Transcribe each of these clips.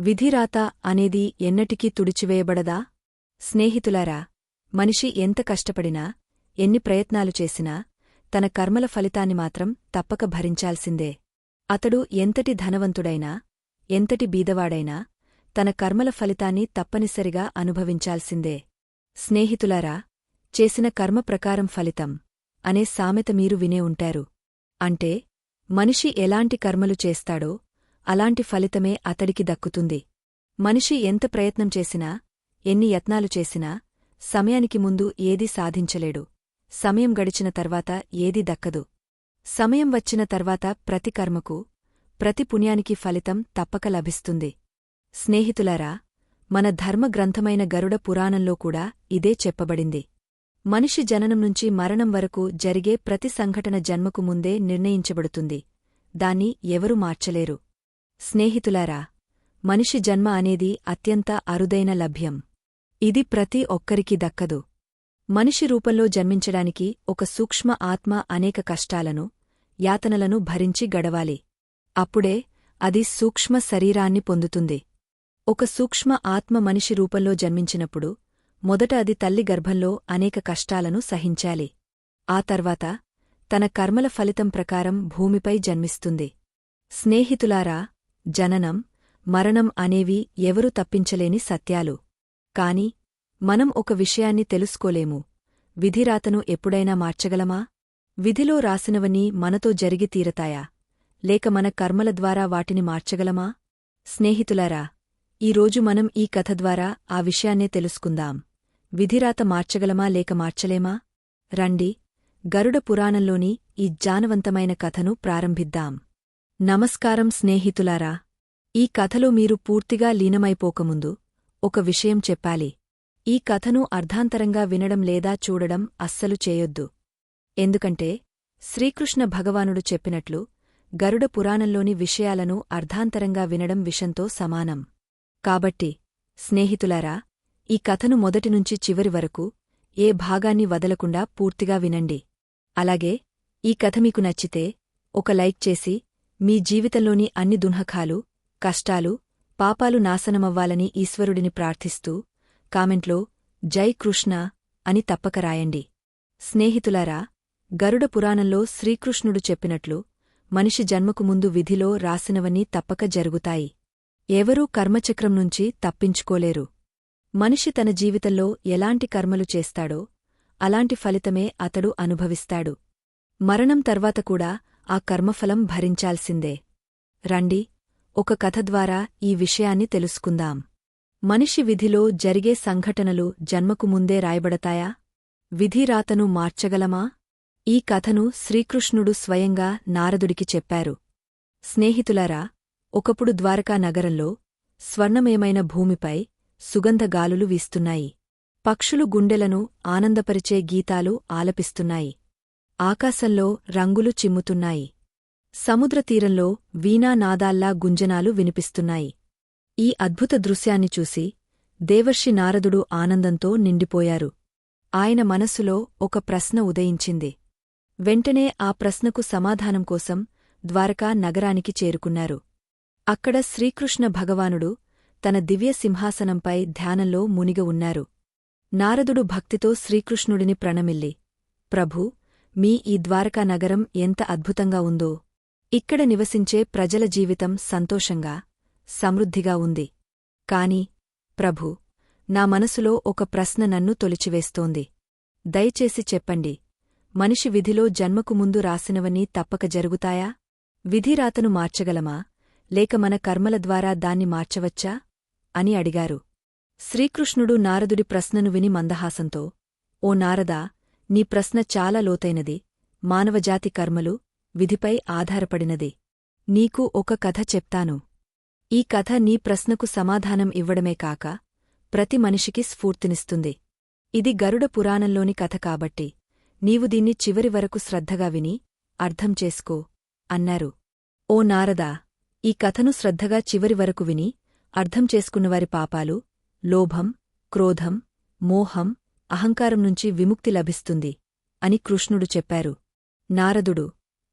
విధిరాత అనేది ఎన్నటికీ తుడిచివేయబడదా? స్నేహితులారా మనిషి ఎంత కష్టపడినా ఎన్ని ప్రయత్నాలు చేసినా తన కర్మల ఫలితాన్ని మాత్రం తప్పక భరించాల్సిందే. అతడు ఎంతటి ధనవంతుడైనా ఎంతటి బీదవాడైనా తన కర్మల ఫలితాన్ని తప్పనిసరిగా అనుభవించాల్సిందే. స్నేహితులారా చేసిన కర్మ ప్రకారం ఫలితం అనే సామెత మీరు వినే ఉంటారు. అంటే మనిషి ఎలాంటి కర్మలు చేస్తాడో అలాంటి ఫలితమే అతడికి దక్కుతుంది. మనిషి ఎంత ప్రయత్నం చేసినా ఎన్ని యత్నాలు చేసినా సమయానికి ముందు ఏదీ సాధించలేడు. సమయం గడిచిన తర్వాత ఏదీ దక్కదు. సమయం వచ్చిన తర్వాత ప్రతి కర్మకు ప్రతి పుణ్యానికి ఫలితం తప్పక లభిస్తుంది. స్నేహితులారా మన ధర్మగ్రంథమైన గరుడ పురాణంలో కూడా ఇదే చెప్పబడింది. మనిషి జననం నుంచి మరణం వరకు జరిగే ప్రతి సంఘటన జన్మకు ముందే నిర్ణయించబడుతుంది. దాన్ని ఎవరూ మార్చలేరు. స్నేహితులారా మనిషి జన్మ అనేది అత్యంత అరుదైన లభ్యం. ఇది ప్రతి ఒక్కరికి దక్కదు. మనిషి రూపంలో జన్మించడానికి ఒక సూక్ష్మ ఆత్మ అనేక కష్టాలను యాతనలను భరించి గడవాలి. అప్పుడే అది సూక్ష్మ శరీరాన్ని పొందుతుంది. ఒక సూక్ష్మ ఆత్మ మనిషి రూపంలో జన్మించినప్పుడు మొదట అది తల్లి గర్భంలో అనేక కష్టాలను సహించాలి. ఆ తర్వాత తన కర్మల ఫలితం ప్రకారం భూమిపై జన్మిస్తుంది. స్నేహితులారా జననం మరణం అనేవి ఎవరూ తప్పించలేని సత్యాలు. కాని మనం ఒక విషయాన్ని తెలుసుకోలేము. విధిరాతను ఎప్పుడైనా మార్చగలమా? విధిలో రాసినవన్నీ మనతో జరిగి తీరతాయా? లేక మన కర్మల ద్వారా వాటిని మార్చగలమా? స్నేహితులారా ఈరోజు మనం ఈ కథ ద్వారా ఆ విషయాన్నే తెలుసుకుందాం. విధిరాత మార్చగలమా లేక మార్చలేమా? రండి గరుడ పురాణంలోని ఈ జానవంతమైన కథను ప్రారంభిద్దాం. నమస్కారం స్నేహితులారా ఈ కథలో మీరు పూర్తిగా లీనమైపోకముందు ఒక విషయం చెప్పాలి. ఈ కథను అర్ధాంతరంగా వినడం లేదా చూడడం అస్సలు చేయొద్దు. ఎందుకంటే శ్రీకృష్ణ భగవానుడు చెప్పినట్లు గరుడ పురాణంలోని విషయాలను అర్ధాంతరంగా వినడం విషంతో సమానం. కాబట్టి స్నేహితులారా ఈ కథను మొదటినుంచి చివరి వరకు ఏ భాగాన్ని వదలకుండా పూర్తిగా వినండి. అలాగే ఈ కథ మీకు నచ్చితే ఒక లైక్ చేసి మీ జీవితంలోని అన్ని దున్హకాలు కష్టాలు పాపాలు నాశనమవ్వాలని ఈశ్వరుడిని ప్రార్థిస్తూ కామెంట్లో జై కృష్ణ అని తప్పక రాయండి. స్నేహితులారా గరుడ పురాణంలో శ్రీకృష్ణుడు చెప్పినట్లు మనిషి జన్మకు ముందు విధిలో రాసినవన్నీ తప్పక జరుగుతాయి. ఎవరూ కర్మచక్రం నుంచి తప్పించుకోలేరు. మనిషి తన జీవితంలో ఎలాంటి కర్మలు చేస్తాడో అలాంటి ఫలితమే అతడు అనుభవిస్తాడు. మరణం తర్వాత కూడా ఆ కర్మఫలం భరించాల్సిందే. రండి ఒక కథ ద్వారా ఈ విషయాన్ని తెలుసుకుందాం. మనిషి విధిలో జరిగే సంఘటనలు జన్మకు ముందే రాయబడతాయా? విధిరాతను మార్చగలమా? ఈ కథను శ్రీకృష్ణుడు స్వయంగా నారదుడికి చెప్పారు. స్నేహితులారా ఒకప్పుడు ద్వారకా నగరంలో స్వర్ణమయమైన భూమిపై సుగంధగాలులు వీస్తున్నాయి. పక్షులు గుండెలను ఆనందపరిచే గీతాలు ఆలపిస్తున్నాయి. ఆకాశంలో రంగులు చిమ్ముతున్నాయి. సముద్రతీరంలో వీణానాదాల్లా గుంజనాలు వినిపిస్తున్నాయి. ఈ అద్భుత దృశ్యాన్ని చూసి దేవర్షి నారదుడు ఆనందంతో నిండిపోయారు. ఆయన మనసులో ఒక ప్రశ్న ఉదయించింది. వెంటనే ఆ ప్రశ్నకు సమాధానం కోసం ద్వారకా నగరానికి చేరుకున్నారు. అక్కడ శ్రీకృష్ణ భగవానుడు తన దివ్య సింహాసనంపై ధ్యానంలో మునిగ ఉన్నారు. నారదుడు భక్తితో శ్రీకృష్ణుడిని ప్రణమిల్లి ప్రభూ మీ ఈ ద్వారకా నగరం ఎంత అద్భుతంగా ఉందో. ఇక్కడ నివసించే ప్రజల జీవితం సంతోషంగా సమృద్ధిగా ఉంది. కాని ప్రభూ నా మనసులో ఒక ప్రశ్న నన్ను తొలిచివేస్తోంది. దయచేసి చెప్పండి మనిషి విధిలో జన్మకు ముందు రాసినవన్నీ తప్పక జరుగుతాయా? విధిరాతను మార్చగలమా? లేక మన కర్మల ద్వారా దాన్ని మార్చవచ్చా? అని అడిగారు. శ్రీకృష్ణుడు నారదుడి ప్రశ్నను విని మందహాసంతో ఓ నారదా నీ ప్రశ్న చాలా లోతైనది. మానవజాతి కర్మలు విధిపై ఆధారపడినది. నీకు ఒక కథ చెప్తాను. ఈ కథ నీ ప్రశ్నకు సమాధానం ఇవ్వడమే కాక ప్రతి మనిషికి స్ఫూర్తినిస్తుంది. ఇది గరుడ పురాణంలోని కథ కాబట్టి నీవు దీన్ని చివరి వరకు శ్రద్ధగా విని అర్థం చేసుకో అన్నారు. ఓ నారదా ఈ కథను శ్రద్ధగా చివరి వరకు విని అర్థం చేసుకున్నవారి పాపాలు లోభం క్రోధం మోహం అహంకారం నుంచి విముక్తి లభిస్తుంది అని కృష్ణుడు చెప్పారు. నారదుడు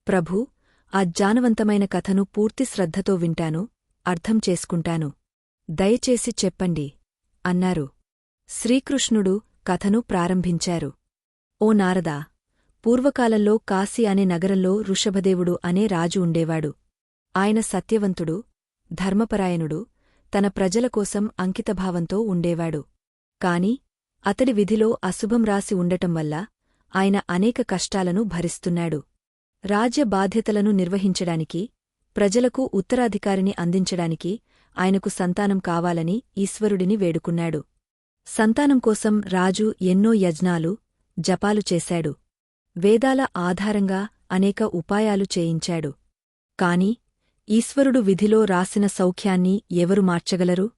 ప్రభూ ఆ జానవంతమైన కథను పూర్తి శ్రద్ధతో వింటాను అర్థం చేసుకుంటాను. దయచేసి చెప్పండి అన్నారు. శ్రీకృష్ణుడు కథను ప్రారంభించారు. ఓ నారదా పూర్వకాలంలో కాశీ అనే నగరంలో ఋషభదేవుడు అనే రాజు ఉండేవాడు. ఆయన సత్యవంతుడు ధర్మపరాయణుడు తన ప్రజల కోసం అంకితభావంతో ఉండేవాడు. కాని అతడి విధిలో అశుభం రాసి ఉండటం వల్ల ఆయన అనేక కష్టాలను భరిస్తున్నాడు. రాజ్య బాధ్యతలను నిర్వహించడానికి ప్రజలకు ఉత్తరాధికారిని అందించడానికి ఆయనకు సంతానం కావాలని ఈశ్వరుడిని వేడుకున్నాడు. సంతానం కోసం రాజు ఎన్నో యజ్ఞాలు జపాలు చేశాడు. వేదాల ఆధారంగా అనేక ఉపాయాలు చేయించాడు. కాని ఈశ్వరుడు విధిలో రాసిన సౌఖ్యాన్ని ఎవరు మార్చగలరు?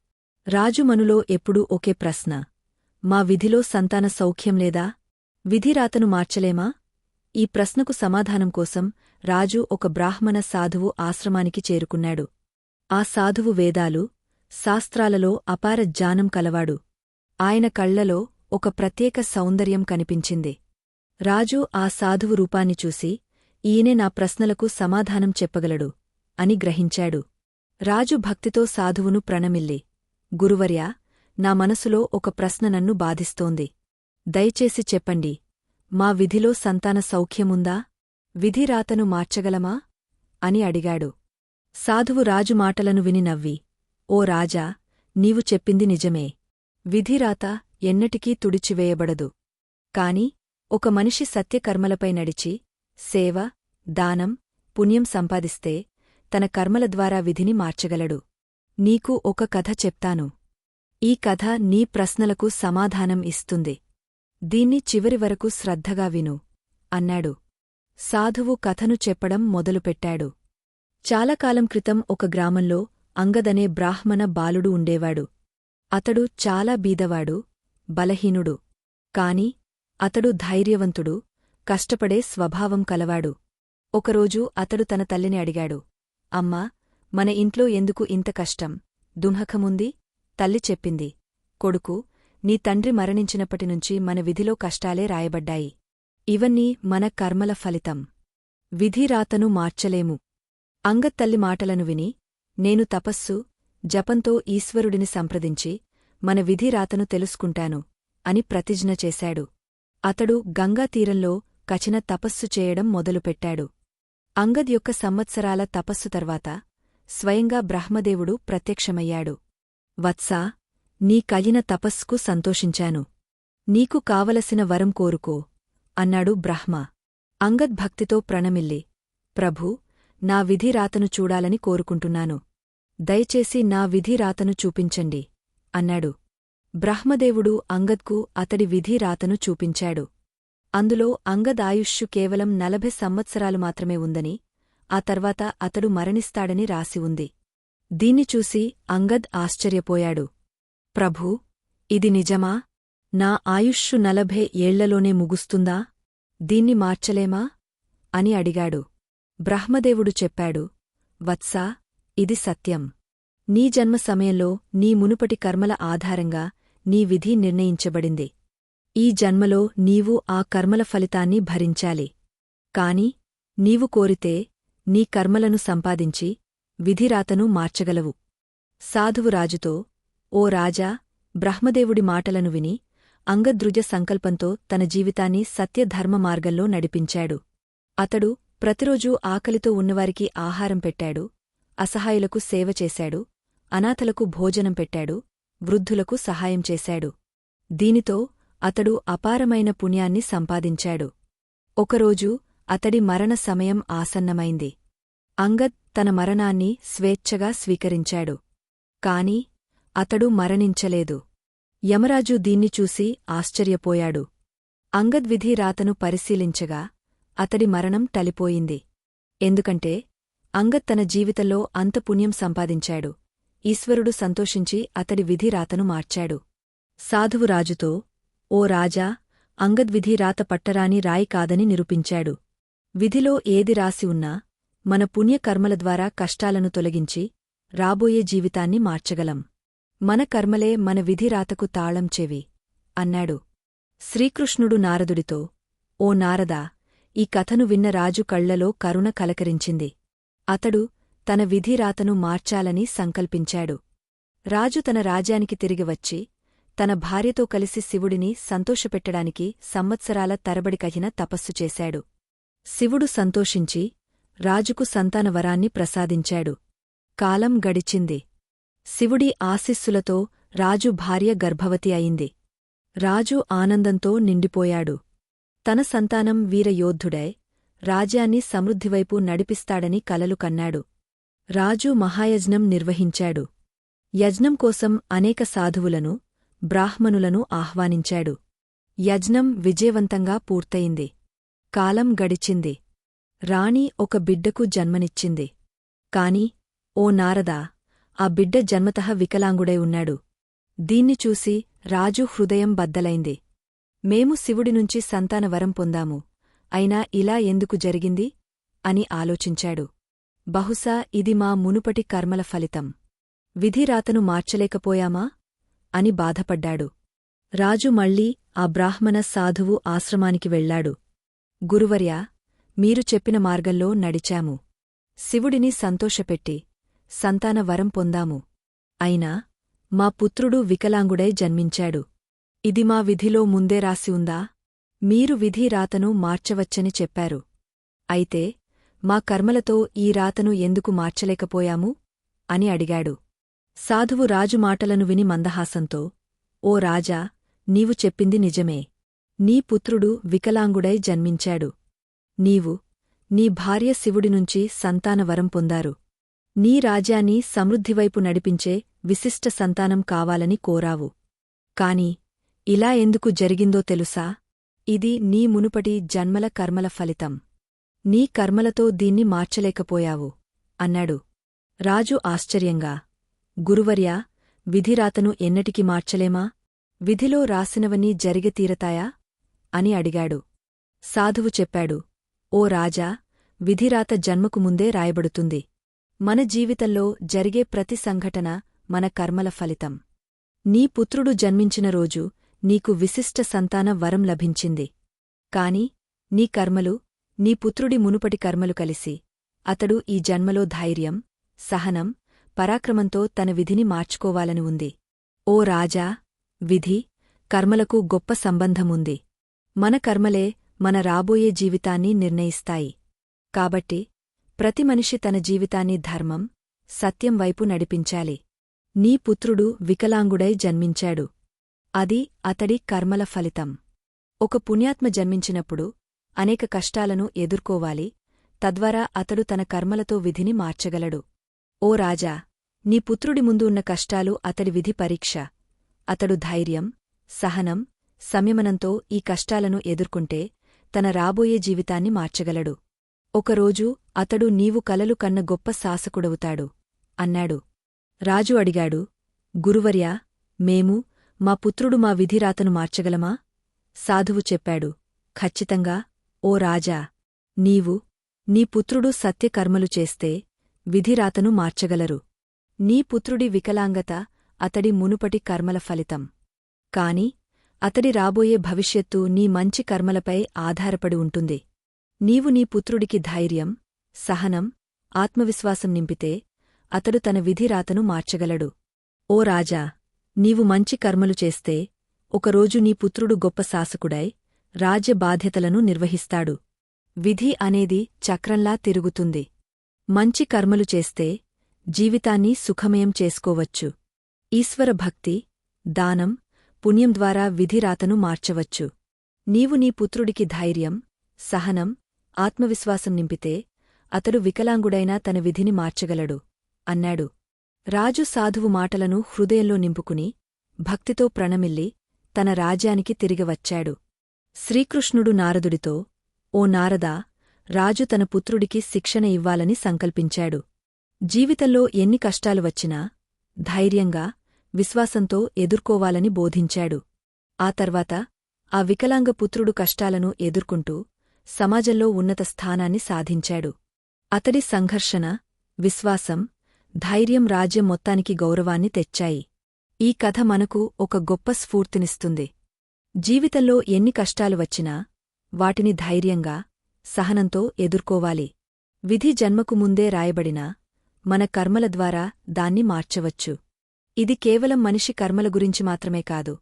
రాజు మనులో ఎప్పుడూ ఒకే ప్రశ్న. మా విధిలో సంతాన సౌఖ్యం లేదా? విధిరాతను మార్చలేమా? ఈ ప్రశ్నకు సమాధానం కోసం రాజు ఒక బ్రాహ్మణ సాధువు ఆశ్రమానికి చేరుకున్నాడు. ఆ సాధువు వేదాలు శాస్త్రాలలో అపార జ్ఞానం కలవాడు. ఆయన కళ్ళలో ఒక ప్రత్యేక సౌందర్యం కనిపించింది. రాజు ఆ సాధువు రూపాన్ని చూసి ఈయనే నా ప్రశ్నలకు సమాధానం చెప్పగలడు అని గ్రహించాడు. రాజు భక్తితో సాధువును ప్రణమిల్లి గురువర్యా నా మనసులో ఒక ప్రశ్న నన్ను బాధిస్తోంది. దయచేసి చెప్పండి మా విధిలో సంతాన సౌఖ్యముందా? విధిరాతను మార్చగలమా? అని అడిగాడు. సాధువు రాజు మాటలను విని నవ్వి ఓ రాజా నీవు చెప్పింది నిజమే. విధిరాత ఎన్నటికీ తుడిచివేయబడదు. కాని ఒక మనిషి సత్యకర్మలపై నడిచి సేవ దానం పుణ్యం సంపాదిస్తే తన కర్మల ద్వారా విధిని మార్చగలడు. నీకు ఒక కథ చెప్తాను. ఈ కథ నీ ప్రశ్నలకు సమాధానం ఇస్తుంది. దీన్ని చివరి వరకు శ్రద్ధగా విను అన్నాడు. సాధువు కథను చెప్పడం మొదలుపెట్టాడు. చాలాకాలం క్రితం ఒక గ్రామంలో అంగదనే బ్రాహ్మణ బాలుడు ఉండేవాడు. అతడు చాలా బీదవాడు బలహీనుడు. కాని అతడు ధైర్యవంతుడు కష్టపడే స్వభావం కలవాడు. ఒకరోజు అతడు తన తల్లిని అడిగాడు. అమ్మా మన ఇంట్లో ఎందుకు ఇంత కష్టం? దుంహకముంది? తల్లి చెప్పింది కొడుకు నీ తండ్రి మరణించినప్పటినుంచి మన విధిలో కష్టాలే రాయబడ్డాయి. ఇవన్నీ మన కర్మల ఫలితం. విధిరాతను మార్చలేము. అంగత్తల్లి మాటలను విని నేను తపస్సు జపంతో ఈశ్వరుడిని సంప్రదించి మన విధిరాతను తెలుసుకుంటాను అని ప్రతిజ్ఞ చేశాడు. అతడు గంగా తీరంలో కచిన తపస్సు చేయడం మొదలుపెట్టాడు. అంగద్ యొక్క సంవత్సరాల తపస్సు తర్వాత స్వయంగా బ్రహ్మదేవుడు ప్రత్యక్షమయ్యాడు. వత్సా నీ కయిన తపస్సుకు సంతోషించాను. నీకు కావలసిన వరం కోరుకో అన్నాడు బ్రహ్మ. అంగద్ భక్తితో ప్రణమిల్లి. ప్రభూ నా విధిరాతను చూడాలని కోరుకుంటున్నాను. దయచేసి నా విధిరాతను చూపించండి అన్నాడు. బ్రహ్మదేవుడు అంగద్కు అతడి విధిరాతను చూపించాడు. అందులో అంగద్ ఆయుష్షు కేవలం నలభై సంవత్సరాలు మాత్రమే ఉందని ఆ తర్వాత అతడు మరణిస్తాడని రాసి ఉంది. దీన్ని చూసి అంగద్ ఆశ్చర్యపోయాడు. ప్రభూ ఇది నిజమా? నా ఆయుష్షు నలభై ఏళ్ళలోనే ముగుస్తుందా? దీన్ని మార్చలేమా? అని అడిగాడు. బ్రహ్మదేవుడు చెప్పాడు. వత్సా ఇది సత్యం. నీ జన్మ సమయంలో నీ మునుపటి కర్మల ఆధారంగా నీ విధి నిర్ణయించబడింది. ఈ జన్మలో నీవు ఆ కర్మల ఫలితాన్ని భరించాలి. కాని నీవు కోరితే నీ కర్మలను సంపాదించి విధిరాతను మార్చగలవు. సాధువు రాజుతో ఓ రాజా బ్రహ్మదేవుడి మాటలను విని అంగద్రుజ సంకల్పంతో తన జీవితాన్ని సత్యధర్మ మార్గంలో నడిపించాడు. అతడు ప్రతిరోజూ ఆకలితో ఉన్నవారికి ఆహారం పెట్టాడు అసహాయులకు సేవ చేశాడు అనాథలకు భోజనం పెట్టాడు వృద్ధులకు సహాయం చేశాడు. దీనితో అతడు అపారమైన పుణ్యాన్ని సంపాదించాడు. ఒకరోజు అతడి మరణ సమయం ఆసన్నమైంది. అంగద్ తన మరణాన్ని స్వేచ్ఛగా స్వీకరించాడు. కాని అతడు మరణించలేదు. యమరాజు దీన్ని చూసి ఆశ్చర్యపోయాడు. అంగద్విధి రాతను పరిశీలించగా అతడి మరణం టలిపోయింది ఎందుకంటే అంగద్ తన జీవితంలో అంత పుణ్యం సంపాదించాడు. ఈశ్వరుడు సంతోషించి అతడి విధి రాతను మార్చాడు. సాధువు రాజుతో ఓ రాజా అంగద్విధి రాత పట్టరాని రాయి కాదని నిరూపించాడు. విధిలో ఏది రాసి ఉన్నా మన పుణ్యకర్మల ద్వారా కష్టాలను తొలగించి రాబోయే జీవితాన్ని మార్చగలం. మన కర్మలే మన విధిరాతకు తాళం చెవి అన్నాడు. శ్రీకృష్ణుడు నారదుడితో ఓ నారదా ఈ కథను విన్న రాజు కళ్ళలో కరుణ కలకరించింది. అతడు తన విధిరాతను మార్చాలని సంకల్పించాడు. రాజు తన రాజ్యానికి తిరిగి వచ్చి తన భార్యతో కలిసి శివుడిని సంతోషపెట్టడానికి సంవత్సరాల తరబడి కహిన తపస్సు చేశాడు. శివుడు సంతోషించి రాజుకు సంతానవరాన్ని ప్రసాదించాడు. కాలం గడిచింది. శివుడి ఆశిస్సులతో రాజు భార్య గర్భవతి అయింది. రాజు ఆనందంతో నిండిపోయాడు. తన సంతానం వీరయోద్ధుడై రాజ్యాన్ని సమృద్ధివైపు నడిపిస్తాడని కలలు కన్నాడు. రాజు మహాయజ్ఞం నిర్వహించాడు. యజ్ఞం కోసం అనేక సాధువులను బ్రాహ్మణులను ఆహ్వానించాడు. యజ్ఞం విజయవంతంగా పూర్తయింది. కాలం గడిచింది. రాణి ఒక బిడ్డకు జన్మనిచ్చింది. కాని ఓ నారదా ఆ బిడ్డ జన్మతః వికలాంగుడై ఉన్నాడు. దీన్ని చూసి రాజు హృదయం బద్దలైంది. మేము శివుడి నుంచి పొందాము. అయినా ఇలా ఎందుకు జరిగింది? అని ఆలోచించాడు. బహుశా ఇది మా మునుపటి కర్మల ఫలితం. విధిరాతను మార్చలేకపోయామా? అని బాధపడ్డాడు. రాజు మళ్ళీ ఆ బ్రాహ్మణ సాధువు ఆశ్రమానికి వెళ్ళాడు గురువర్యా మీరు చెప్పిన మార్గంలో నడిచాము. శివుడిని సంతోషపెట్టి సంతాన వరం పొందాము. అయినా మా పుత్రుడు వికలాంగుడై జన్మించాడు. ఇది మా విధిలో ముందే రాసి ఉందా? మీరు విధి రాతను మార్చవచ్చని చెప్పారు. అయితే మా కర్మలతో ఈ రాతను ఎందుకు మార్చలేకపోయాము? అని అడిగాడు. సాధువు రాజు మాటలను విని మందహాసంతో ఓ రాజా నీవు చెప్పింది నిజమే. నీ పుత్రుడు వికలాంగుడై జన్మించాడు. నీవు నీ భార్య శివుడినుంచి సంతానవరం పొందారు. నీ రాజ్యాన్ని సమృద్ధివైపు నడిపించే విశిష్ట సంతానం కావాలని కోరావు. కాని ఇలా ఎందుకు జరిగిందో తెలుసా? ఇది నీ మునుపటి జన్మల కర్మల ఫలితం. నీ కర్మలతో దీన్ని మార్చలేకపోయావు అన్నాడు. రాజు ఆశ్చర్యంగా గురువర్యా విధిరాతను ఎన్నటికి మార్చలేమా? విధిలో రాసినవన్నీ జరిగతీరతాయా అని అడిగాడు. సాధువు చెప్పాడు ఓ రాజా విధిరాత జన్మకు ముందే రాయబడుతుంది. మన జీవితంలో జరిగే ప్రతి సంఘటన మన కర్మల ఫలితం. నీ పుత్రుడు జన్మించిన రోజు నీకు విశిష్ట సంతాన వరం లభించింది. కాని నీ కర్మలు నీ పుత్రుడి మునుపటి కర్మలు కలిసి అతడు ఈ జన్మలో ధైర్యం సహనం పరాక్రమంతో తన విధిని మార్చుకోవాలని ఉంది. ఓ రాజా విధి కర్మలకు గొప్ప సంబంధముంది. మన కర్మలే మన రాబోయే జీవితాన్ని నిర్ణయిస్తాయి. కాబట్టి ప్రతి మనిషి తన జీవితాన్ని ధర్మం సత్యం వైపు నడిపించాలి. నీ పుత్రుడు వికలాంగుడై జన్మించాడు. అది అతడి కర్మల ఫలితం. ఒక పుణ్యాత్మ జన్మించినప్పుడు అనేక కష్టాలను ఎదుర్కోవాలి తద్వారా అతడు తన కర్మలతో విధిని మార్చగలడు. ఓ రాజా నీ పుత్రుడి ముందు ఉన్న కష్టాలు అతడి విధి పరీక్ష. అతడు ధైర్యం సహనం సంయమనంతో ఈ కష్టాలను ఎదుర్కొంటే తన రాబోయే జీవితాన్ని మార్చగలడు. ఒకరోజు అతడు నీవు కలలు కన్న గొప్ప శాసకుడవుతాడు అన్నాడు. రాజు అడిగాడు గురువర్యా మేము మా పుత్రుడు మా విధిరాతను మార్చగలమా? సాధువు చెప్పాడు ఖచ్చితంగా ఓ రాజా నీవు నీ పుత్రుడు సత్యకర్మలు చేస్తే విధిరాతను మార్చగలరు. నీ పుత్రుడి వికలాంగత అతడి మునుపటి కర్మల ఫలితం. కాని అతడి రాబోయే భవిష్యత్తు నీ మంచి కర్మలపై ఆధారపడి ఉంటుంది. నీవు నీ పుత్రుడికి ధైర్యం సహనం ఆత్మవిశ్వాసం నింపితే అతడు తన విధిరాతను మార్చగలడు. ఓ రాజా నీవు మంచి కర్మలు చేస్తే ఒకరోజు నీ పుత్రుడు గొప్ప శాసకుడై రాజ్య బాధ్యతలను నిర్వహిస్తాడు. విధి అనేది చక్రంలా తిరుగుతుంది. మంచి కర్మలు చేస్తే జీవితాన్ని సుఖమయం చేసుకోవచ్చు. ఈశ్వర భక్తి దానం పుణ్యం ద్వారా విధిరాతను మార్చవచ్చు. నీవు నీ పుత్రుడికి ధైర్యం సహనం ఆత్మవిశ్వాసం నింపితే అతడు వికలాంగుడైనా తన విధిని మార్చగలడు అన్నాడు. రాజు సాధువు మాటలను హృదయంలో నింపుకుని భక్తితో ప్రణమిల్లి తన రాజ్యానికి తిరిగి వచ్చాడు. శ్రీకృష్ణుడు నారదుడితో ఓ నారదా రాజు తన పుత్రుడికి శిక్షణ ఇవ్వాలని సంకల్పించాడు. జీవితంలో ఎన్ని కష్టాలు వచ్చినా ధైర్యంగా విశ్వాసంతో ఎదుర్కోవాలని బోధించాడు. ఆ తర్వాత ఆ వికలాంగ పుత్రుడు కష్టాలను ఎదుర్కొంటూ సమాజంలో ఉన్నత స్థానాన్ని సాధించాడు. అతడి సంఘర్షణ విశ్వాసం ధైర్యం రాజ్యం మొత్తానికి గౌరవాన్ని తెచ్చాయి. ఈ కథ మనకు ఒక గొప్ప స్ఫూర్తినిస్తుంది. జీవితంలో ఎన్ని కష్టాలు వచ్చినా వాటిని ధైర్యంగా సహనంతో ఎదుర్కోవాలి. విధి జన్మకు ముందే రాయబడినా మన కర్మల ద్వారా దాన్ని మార్చవచ్చు. ఇది కేవలం మనిషి కర్మల గురించి మాత్రమే కాదు.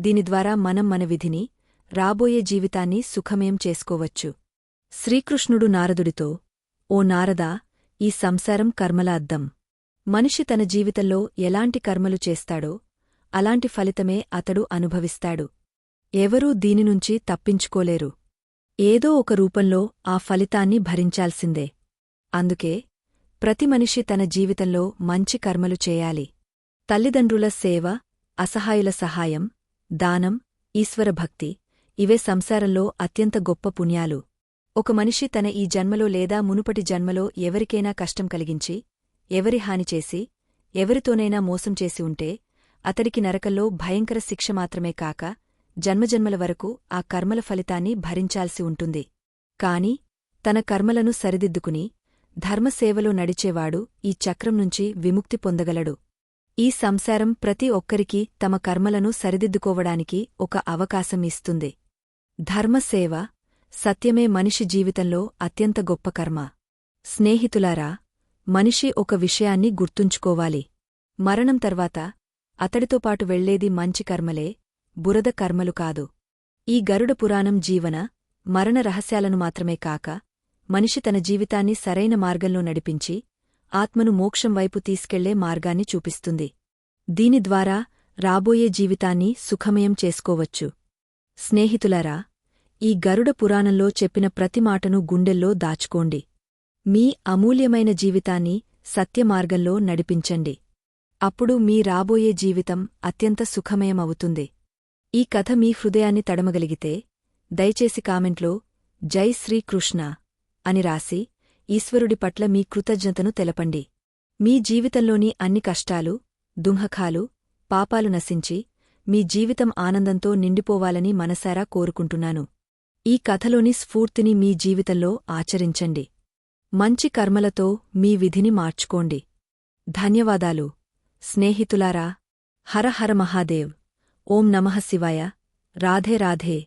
దీని ద్వారా మనం మన విధిని రాబోయే జీవితాన్ని సుఖమేం చేసుకోవచ్చు. శ్రీకృష్ణుడు నారదుడితో ఓ నారదా ఈ సంసారం కర్మల అద్దం. మనిషి తన జీవితంలో ఎలాంటి కర్మలు చేస్తాడో అలాంటి ఫలితమే అతడు అనుభవిస్తాడు. ఎవరూ దీనినుంచి తప్పించుకోలేరు. ఏదో ఒక రూపంలో ఆ ఫలితాన్ని భరించాల్సిందే. అందుకే ప్రతి మనిషి తన జీవితంలో మంచి కర్మలు చేయాలి. తల్లిదండ్రుల సేవ అసహాయుల సహాయం దానం ఈశ్వరభక్తి ఇవే సంసారంలో అత్యంత గొప్ప పుణ్యాలు. ఒక మనిషి తన ఈ జన్మలో లేదా మునుపటి జన్మలో ఎవరికైనా కష్టం కలిగించి ఎవరి హానిచేసి ఎవరితోనైనా మోసం చేసి ఉంటే అతడికి నరకల్లో భయంకర శిక్ష మాత్రమే కాక జన్మజన్మల వరకు ఆ కర్మల ఫలితాన్ని భరించాల్సి ఉంటుంది. కాని తన కర్మలను సరిదిద్దుకుని ధర్మసేవలో నడిచేవాడు ఈ చక్రం నుంచి విముక్తి పొందగలడు. ఈ సంసారం ప్రతి ఒక్కరికీ తమ కర్మలను సరిదిద్దుకోవడానికి ఒక అవకాశం ఇస్తుంది. ధర్మసేవ సత్యమే మనిషి జీవితంలో అత్యంత గొప్ప కర్మ. స్నేహితులారా మనిషి ఒక విషయాన్ని గుర్తుంచుకోవాలి. మరణం తర్వాత అతడితో పాటు వెళ్ళేది మంచి కర్మలే బురద కర్మలు కాదు. ఈ గరుడ పురాణం జీవన మరణ రహస్యాలను మాత్రమే కాక మనిషి తన జీవితాన్ని సరైన మార్గంలో నడిపించి ఆత్మను మోక్షం వైపు తీసుకెళ్ళే మార్గాన్ని చూపిస్తుంది. దీని ద్వారా రాబోయే జీవితాన్ని సుఖమయం చేసుకోవచ్చు. స్నేహితులరా ఈ గరుడ పురాణంలో చెప్పిన ప్రతి మాటను గుండెల్లో దాచుకోండి. మీ అమూల్యమైన జీవితాన్ని సత్యమార్గంలో నడిపించండి. అప్పుడు మీ రాబోయే జీవితం అత్యంత సుఖమయమవుతుంది. ఈ కథ మీ హృదయాన్ని తడమగలిగితే దయచేసి కామెంట్లో జై శ్రీకృష్ణ అని రాసి ఈశ్వరుడి పట్ల మీ కృతజ్ఞతను తెలపండి. మీ జీవితంలోని అన్ని కష్టాలు దుంహకాలు పాపాలు నశించి మీ జీవితం ఆనందంతో నిండిపోవాలని మనసారా కోరుకుంటున్నాను. ఈ కథలోని స్ఫూర్తిని మీ జీవితంలో ఆచరించండి. మంచి కర్మలతో మీ విధిని మార్చుకోండి. ధన్యవాదాలు. స్నేహితులారా హర హర మహాదేవ్. ఓం నమః శివాయ. రాధే రాధే.